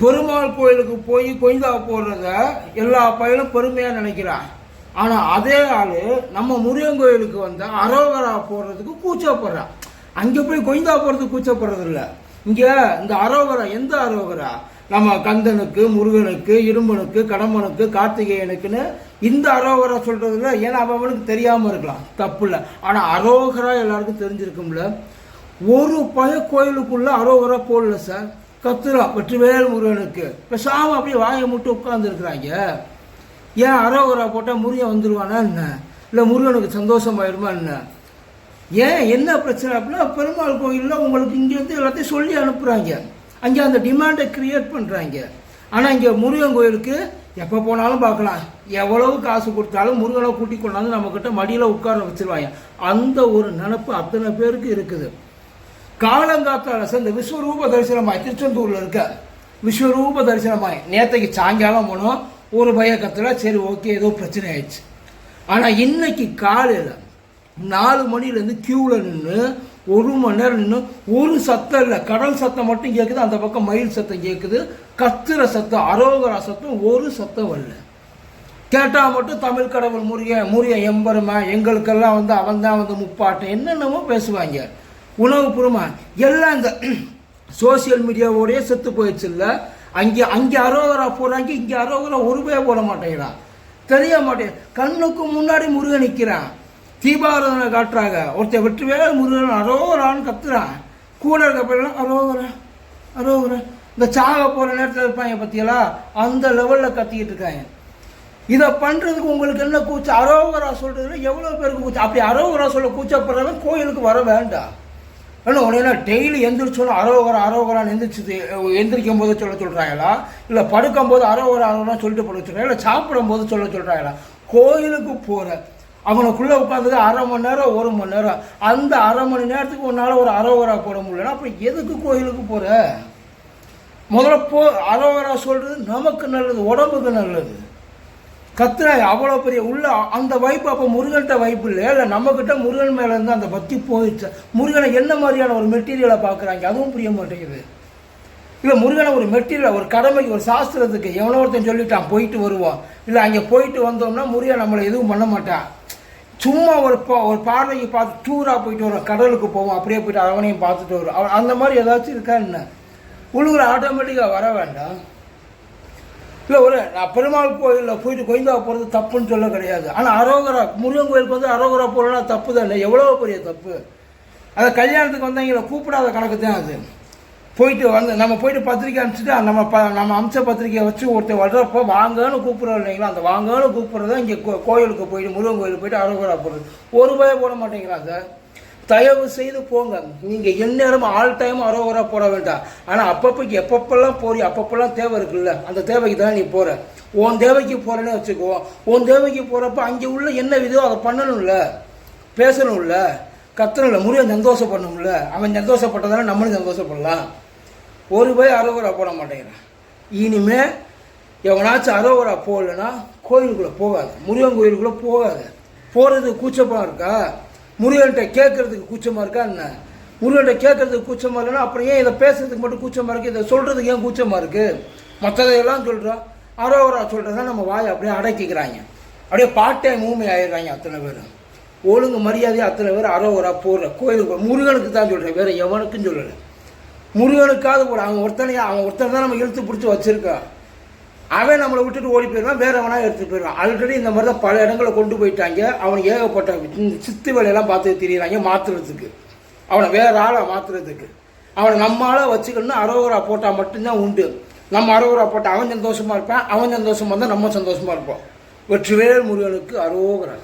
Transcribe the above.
பெருமாள் கோயிலுக்கு போய் கொய்தா போடுறத எல்லா பயிலும் பெருமையாக நினைக்கிறான் ஆனால் அதே ஆள் நம்ம முருகன் கோயிலுக்கு வந்தால் அரோகரா போடுறதுக்கு கூச்சப்படுறான். அங்கே போய் கொய்தா போடுறதுக்கு கூச்சப்படுறது இல்லை இங்கே இந்த அரோகரா எந்த அரோகரா? நம்ம கந்தனுக்கு முருகனுக்கு இரும்பனுக்கு கடம்பனுக்கு கார்த்திகேயனுக்குன்னு இந்த அரோகரா இல்லை ஏன்னா அவனுக்கு தெரியாமல் இருக்கலாம். தப்பு இல்லை. ஆனால் அரோகரா எல்லாருக்கும் தெரிஞ்சிருக்கும்ல. ஒரு பய கோயிலுக்குள்ளே அரோகரா போடல சார். கத்துறோம் வெற்றிவேல் முருகனுக்கு. பேசாம அப்படியே வாயை மட்டும் உட்காந்துருக்குறாங்க ஏன் அரோகரா போட்டால் முருகன் வந்துடுவானா என்ன? இல்லை முருகனுக்கு சந்தோஷமாயிருமா என்ன? ஏன் என்ன பிரச்சனை அப்படின்னா பெருமாள் கோயிலில் உங்களுக்கு இங்கேருந்து எல்லாத்தையும் சொல்லி அனுப்புகிறாங்க அங்கே அந்த டிமாண்டை கிரியேட் பண்ணுறாங்க ஆனால் இங்கே முருகன் கோயிலுக்கு எப்போ போனாலும் பார்க்கலாம். எவ்வளவு காசு கொடுத்தாலும் முருகனை கூட்டி கொண்டாந்து நம்மக்கிட்ட மடியில் உட்கார வச்சிருவாங்க. அந்த ஒரு நினப்பு அத்தனை பேருக்கு இருக்குது. காலங்காத்தால சார் இந்த விஸ்வரூப தரிசனமாய் திருச்செந்தூரில் இருக்க விஸ்வரூப தரிசனமாய் நேற்றைக்கு சாயங்காலம் போனோம். ஒரு பயக்கத்தில் சரி ஓகே ஏதோ பிரச்சனை ஆயிடுச்சு. ஆனால் இன்னைக்கு காலையில் நாலு மணிலேருந்து க்யூவில் நின்று ஒரு மணி நேரம் நின்று ஒரு சத்தம் இல்லை கடல் சத்தம் மட்டும் கேட்குது அந்த பக்கம் மயில் சத்தம் கேட்குது கத்துற சத்தம் அரோகரா சத்தம் ஒரு சத்தம் வரல. கேட்டால் மட்டும் தமிழ் கடவுள் முருகன் முருக எம்பெருமை எங்களுக்கெல்லாம் வந்து அவன் தான் வந்து முப்பாட்டம் என்னென்னமோ பேசுவாங்க. உணவு எல்லாம் இந்த சோசியல் மீடியாவோடய செத்து போயிடுச்சு இல்லை? அங்கே அங்கே அரோகரா போடுறாங்க இங்கே அரோகரா உருவே போட மாட்டேங்கிறான் தெரிய மாட்டேன். கண்ணுக்கு முன்னாடி முருகன் நிற்கிறான் தீபாராதனை காட்டுறாங்க. ஒருத்தர் வெற்றிவே முருகன் அரோகரான்னு கத்துறான். கூட இருக்க பையன் அரோகரா அரோகரா. இந்த சாக போகிற நேரத்தில் இருப்பாங்க பற்றியலா அந்த லெவலில் கத்திக்கிட்டு இருக்காங்க. இதை பண்ணுறதுக்கு உங்களுக்கு என்ன கூச்ச அரோகரா சொல்கிறதுல எவ்வளோ பேருக்கு கூச்சம்? அப்படி அரோகரா சொல்ல கூச்சப்படுறவன் கோயிலுக்கு வர வேண்டாம். இல்லை உடனே டெய்லி எந்திரிச்சோன்னு அரோகரா அரோகரான்னு எந்திரிச்சு எந்திரிக்கும் போது சொல்ல சொல்கிறாங்களா இல்லை படுக்கும் போது அரோகரா அரோகரா சொல்லிட்டு படுக்க சொல்கிறாங்க இல்லை சாப்பிடும் போது சொல்ல சொல்கிறாங்களா கோயிலுக்கு போகிற அவனுக்குள்ளே உட்காந்துக்கு அரை மணி நேரம் ஒரு மணி நேரம். அந்த அரை மணி நேரத்துக்கு உன்னால் ஒரு அரோகரா போட முடியலன்னா அப்புறம் எதுக்கு கோயிலுக்கு போகிற முதல்ல போ அரோகரா சொல்கிறது நமக்கு நல்லது உடம்புக்கு நல்லது. கத்துறாங்க அவ்வளோ பெரிய உள்ள அந்த வைப்பு அப்போ முருகன்கிட்ட வைப்பு இல்லை. இல்லை நம்மக்கிட்ட முருகன் மேலே இருந்து அந்த பக்தி போயிடுச்சு. முருகனை என்ன மாதிரியான ஒரு மெட்டீரியலை பார்க்குறாங்க? அதுவும் புரிய மாட்டேங்குது. இல்லை முருகனை ஒரு மெட்டீரியல் ஒரு கடமைக்கு ஒரு சாஸ்திரத்துக்கு எவனோ ஒருத்தன் சொல்லிட்டான் போயிட்டு வருவோம் இல்லை அங்கே போயிட்டு வந்தோம்னா முருகன் நம்மளை எதுவும் பண்ண மாட்டான். சும்மா ஒரு பா ஒரு பார்வைக்கு பார்த்து டூராக போயிட்டு வரோம் கடலுக்கு போவோம் அப்படியே போயிட்டு அவனையும் பார்த்துட்டு வரும் அந்த மாதிரி ஏதாச்சும் இருக்கா என்ன? உள்ளுக்குள்ள ஆட்டோமேட்டிக்காக வர வேண்டாம். இல்லை ஒரு நான் பெருமாள் கோயிலில் போயிட்டு கோயந்தா போகிறது தப்புன்னு சொல்ல கிடையாது. ஆனால் அரோகரா முருகன் கோயிலுக்கு வந்து அரோகரா போகிறனா தப்பு தான் இல்லை. எவ்வளோ பெரிய தப்பு. அதை கல்யாணத்துக்கு வந்தவங்கள கூப்பிடாத கணக்கு தான் அது. போயிட்டு வந்து நம்ம போயிட்டு பத்திரிக்கை அனுப்பிச்சிட்டு நம்ம ப நம்ம அம்ச பத்திரிக்கையை வச்சு ஒருத்தர் வர்றப்போ வாங்கன்னு கூப்பிட்றோம் இல்லைங்களா? அந்த வாங்கன்னு கூப்பிட்றத இங்கே கோ கோயிலுக்கு போயிட்டு முருகன் கோயிலுக்கு போயிட்டு அரோகரா போடுறது ஒரு ரூபாய் போட மாட்டேங்கிறான் சார். தயவு செய்து போங்க. நீங்கள் எந்நேரம் ஆல் டைம் அரோகரா போட வேண்டாம். ஆனால் அப்பப்போக்கு எப்பப்பெல்லாம் போறி அப்பப்பெல்லாம் தேவை இருக்குல்ல? அந்த தேவைக்கு தான் நீ போகிற உன் தேவைக்கு போகிறேன்னு வச்சுக்கோ. உன் தேவைக்கு போகிறப்ப அங்கே உள்ள என்ன விதோ அதை பண்ணணும்ல? பேசணும்ல? கத்தணும்ல? முருகன் சந்தோஷப்படணும்ல? அவன் சந்தோஷப்பட்டதால நம்மளும் சந்தோஷப்படலாம். ஒரு போய் அரோகரா போட மாட்டேங்கிறான். இனிமேல் எவனாச்சும் அரோகரா போகலன்னா கோயிலுக்குள்ளே போகாது. முருகன் கோயிலுக்குள்ளே போகாது. போகிறது கூச்சமாக இருக்கா? முருகன்கிட்ட கேட்கறதுக்கு கூச்சமாக இருக்கா என்ன? முருகன்கிட்ட கேட்கறதுக்கு கூச்சமாக இல்லைன்னா அப்புறம் ஏன் இதை பேசுறதுக்கு மட்டும் கூச்சமாக இருக்குது இதை சொல்கிறதுக்கு ஏன் கூச்சமாக இருக்குது மற்றதையெல்லாம் சொல்கிறோம் அரோவரா சொல்கிறதா நம்ம வாயை அப்படியே அடக்கிக்கிறாங்க. அப்படியே பாட்டே மூமை ஆயிடுறாங்க அத்தனை பேர். ஒழுங்கு மரியாதையாக அத்தனை பேர் அரோவரா போடுற கோயிலுக்கு முருகனுக்கு தான் சொல்கிறேன் வேறு எவனுக்கும் சொல்லலை. முருகனுக்காவது போட. அவன் ஒருத்தனையா அவன் ஒருத்தனை தான் நம்ம இழுத்து பிடிச்சி வச்சுருக்கான் அவன் நம்மளை விட்டுட்டு ஓடி போயிடுவான் வேற எவனா எடுத்துட்டு போயிடுவான். ஆல்ரெடி இந்த மாதிரி தான் பல இடங்களை கொண்டு போயிட்டாங்க. அவனுக்கு ஏகப்பட்ட இந்த சித்து வேலையெல்லாம் பார்த்து திரியிறாங்க மாற்றுறதுக்கு அவனை வேற ஆளை மாற்றுறதுக்கு அவனை நம்ம ஆளை வச்சுக்கணும்னு அரோகரா போட்டால் மட்டும்தான் உண்டு. நம்ம அரோகரா போட்டால் அவன் சந்தோஷமாக இருப்பான் அவன் சந்தோஷமாக இருந்தால் நம்ம சந்தோஷமாக இருப்போம். வெற்றிவேல் முருகனுக்கு அரோகரா.